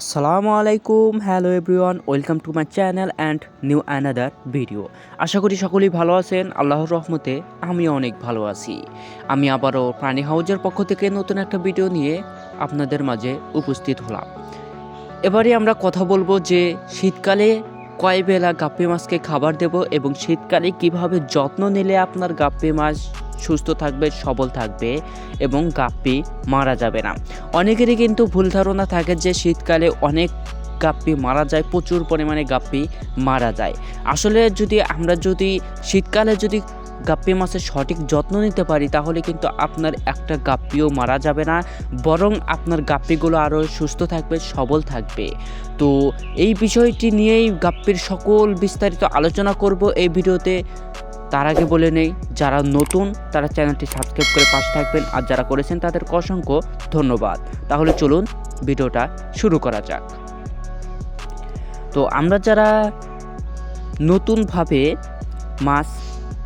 আসসালামু আলাইকুম, hello everyone, welcome to my channel and new another video. আশা করি সকলেই ভালো আছেন, আল্লাহর রহমতে আমি অনেক ভালো আছি। আমি আবারও প্রাণী হাউজের পক্ষ থেকে নতুন একটা ভিডিও নিয়ে আপনাদের মাঝে উপস্থিত হলাম। এবারে আমরা কথা বলব যে, শীতকালে কয় বেলা গাপ্পি মাছকে খাবার দেব এবং শীতকালে কীভাবে যত্ন নিলে আপনার গাপ্পি মাছ সুস্থ থাকবে, সবল থাকবে এবং গাপ্পি মারা যাবে না। অনেকেরই কিন্তু ভুল ধারণা থাকে যে শীতকালে অনেক গাপ্পি মারা যায়, প্রচুর পরিমাণে গাপ্পি মারা যায়। আসলে যদি আমরা যদি শীতকালে যদি গাপ্পি মাছের সঠিক যত্ন নিতে পারি, তাহলে কিন্তু আপনার একটা গাপ্পিও মারা যাবে না, বরং আপনার গাপ্পিগুলো আরও সুস্থ থাকবে, সবল থাকবে। তো এই বিষয়টি নিয়েই গাপ্পির সকল বিস্তারিত আলোচনা করব। এই ভিডিওতে তার আগে বলে নেই, যারা নতুন তারা চ্যানেলটি সাবস্ক্রাইব করে পাশে থাকবেন আর যারা করেছেন তাদের অসংখ্য ধন্যবাদ। তাহলে চলুন ভিডিওটা শুরু করা যাক। তো আমরা যারা নতুনভাবে মাছ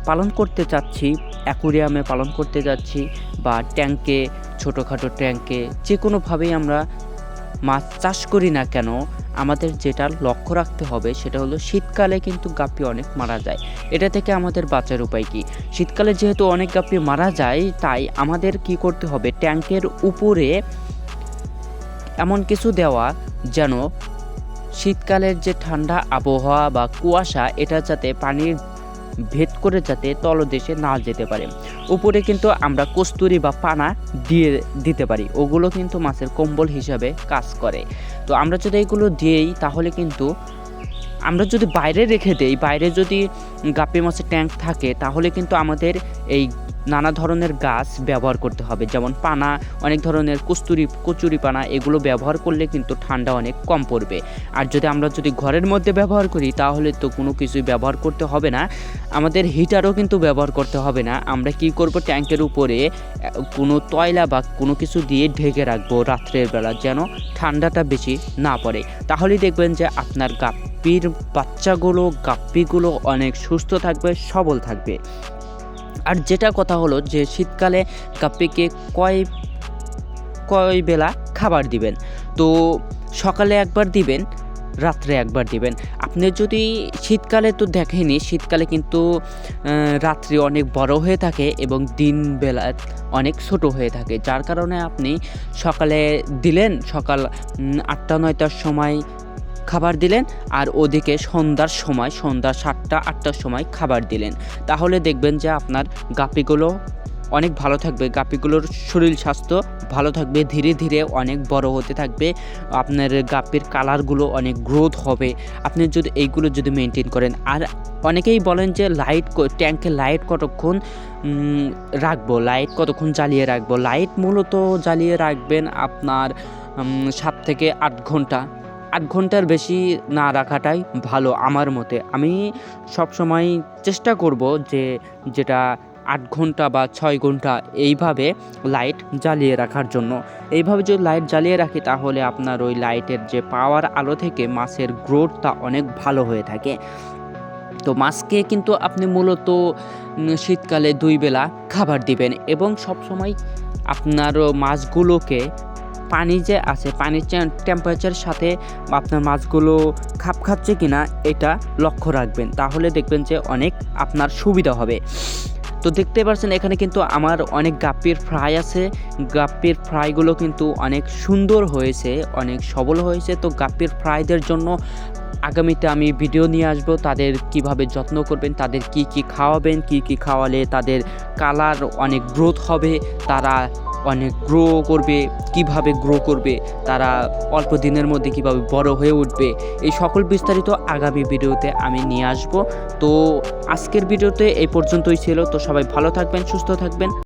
পালন করতে চাচ্ছি, অ্যাকুরিয়ামে পালন করতে যাচ্ছি বা ট্যাঙ্কে ছোটোখাটো ট্যাঙ্কে যে কোনোভাবেই আমরা মাছ চাষ করি না কেন, আমাদের যেটা লক্ষ্য রাখতে হবে সেটা হলো শীতকালে কিন্তু গাপ্পি অনেক মারা যায়। এটা থেকে আমাদের বাঁচার উপায় কি? শীতকালে যেহেতু অনেক গাপ্পি মারা যায়, তাই আমাদের কি করতে হবে? ট্যাঙ্কের উপরে এমন কিছু দেওয়া যেন শীতকালের যে ঠান্ডা আবহাওয়া বা কুয়াশা, এটা যাতে পানির ভেদ করে যাতে তলদেশে না যেতে পারে। উপরে কিন্তু আমরা কস্তুরি বা পানা দিয়ে দিতে পারি। ওগুলো কিন্তু মাছের কম্বল হিসাবে কাজ করে। তো আমরা যদি এগুলো দিই তাহলে কিন্তু আমরা যদি বাইরে রেখে দেই, বাইরে যদি গাপে মাছের ট্যাঙ্ক থাকে, তাহলে কিন্তু আমাদের এই নানা ধরনের গাছ ব্যবহার করতে হবে। যেমন পানা, অনেক ধরনের কস্তুরি, কচুরি পানা, এগুলো ব্যবহার করলে কিন্তু ঠান্ডা অনেক কম পড়বে। আর যদি আমরা যদি ঘরের মধ্যে ব্যবহার করি, তাহলে তো কোনো কিছুই ব্যবহার করতে হবে না। আমাদের হিটারও কিন্তু ব্যবহার করতে হবে না। আমরা কি করব? ট্যাঙ্কের উপরে কোনো তয়লা বা কোনো কিছু দিয়ে ঢেকে রাখব রাত্রের বেলা, যেন ঠান্ডাটা বেশি না পড়ে। তাহলেই দেখবেন যে আপনার গাপ্পির বাচ্চাগুলো, গাপ্পিগুলো অনেক সুস্থ থাকবে, সবল থাকবে। আর যেটা কথা হলো যে শীতকালে গাপ্পিকে কয় কয় বেলা খাবার দিবেন? তো সকালে একবার দিবেন, রাত্রে একবার দিবেন। আপনি যদি শীতকালে তো দেখেনি শীতকালে কিন্তু রাত্রি অনেক বড় হয়ে থাকে এবং দিন বেলা অনেক ছোট হয়ে থাকে। যার কারণে আপনি সকালে দিলেন, সকাল আটটা, নয়টার সময় খাবার দিলেন আর ওদিকে সন্ধ্যার সময়, সন্ধ্যা সাতটা, আটটার সময় খাবার দিলেন। তাহলে দেখবেন যে আপনার গাপিগুলো অনেক ভালো থাকবে। গাপিগুলোর শরীর স্বাস্থ্য ভালো থাকবে, ধীরে ধীরে অনেক বড় হতে থাকবে। আপনার গাপির কালারগুলো অনেক গ্রোথ হবে। আপনি যদি এইগুলো যদি মেনটেন করেন, আর অনেকেই বলেন যে লাইট ট্যাঙ্কে লাইট কতক্ষণ রাখব লাইট কতক্ষণ জ্বালিয়ে রাখব? লাইট মূলত জ্বালিয়ে রাখবেন আপনার সাত থেকে আট ঘণ্টা। আট ঘণ্টার বেশি না রাখাটাই ভালো আমার মতে। আমি সবসময় চেষ্টা করব যে যেটা আট ঘণ্টা বা ছয় ঘণ্টা এইভাবে লাইট জ্বালিয়ে রাখার জন্য। এইভাবে যদি লাইট জ্বালিয়ে রাখি তাহলে আপনার ওই লাইটের যে পাওয়ার আলো থেকে মাছের গ্রোথটা অনেক ভালো হয়ে থাকে। তো মাছকে কিন্তু আপনি মূলত শীতকালে দুই বেলা খাবার দিবেন এবং সবসময় আপনার মাছগুলোকে পানি যে আছে, পানির টেম্পারেচারের সাথে আপনার মাছগুলো খাপ খাচ্ছে কিনা, এটা লক্ষ্য রাখবেন। তাহলে দেখবেন যে অনেক আপনার সুবিধা হবে। তো দেখতে পাচ্ছেন এখানে কিন্তু আমার অনেক গাপ্পির ফ্রাই আছে। গাপ্পির ফ্রাইগুলো কিন্তু অনেক সুন্দর হয়েছে, অনেক সবল হয়েছে। তো গাপ্পির ফ্রাইদের জন্য আগামীতে আমি ভিডিও নিয়ে আসব, তাদের কীভাবে যত্ন করবেন, তাদের কি কি খাওয়াবেন, কি কি খাওয়ালে তাদের কালার অনেক গ্রোথ হবে, তারা অনেক গ্রো করবে, কীভাবে গ্রো করবে, তারা অল্প দিনের মধ্যে কীভাবে বড় হয়ে উঠবে, এই সকল বিস্তারিত আগামী ভিডিওতে আমি নিয়ে আসব। তো আজকের ভিডিওতে এই পর্যন্তই ছিল। তো সবাই ভালো থাকবেন, সুস্থ থাকবেন।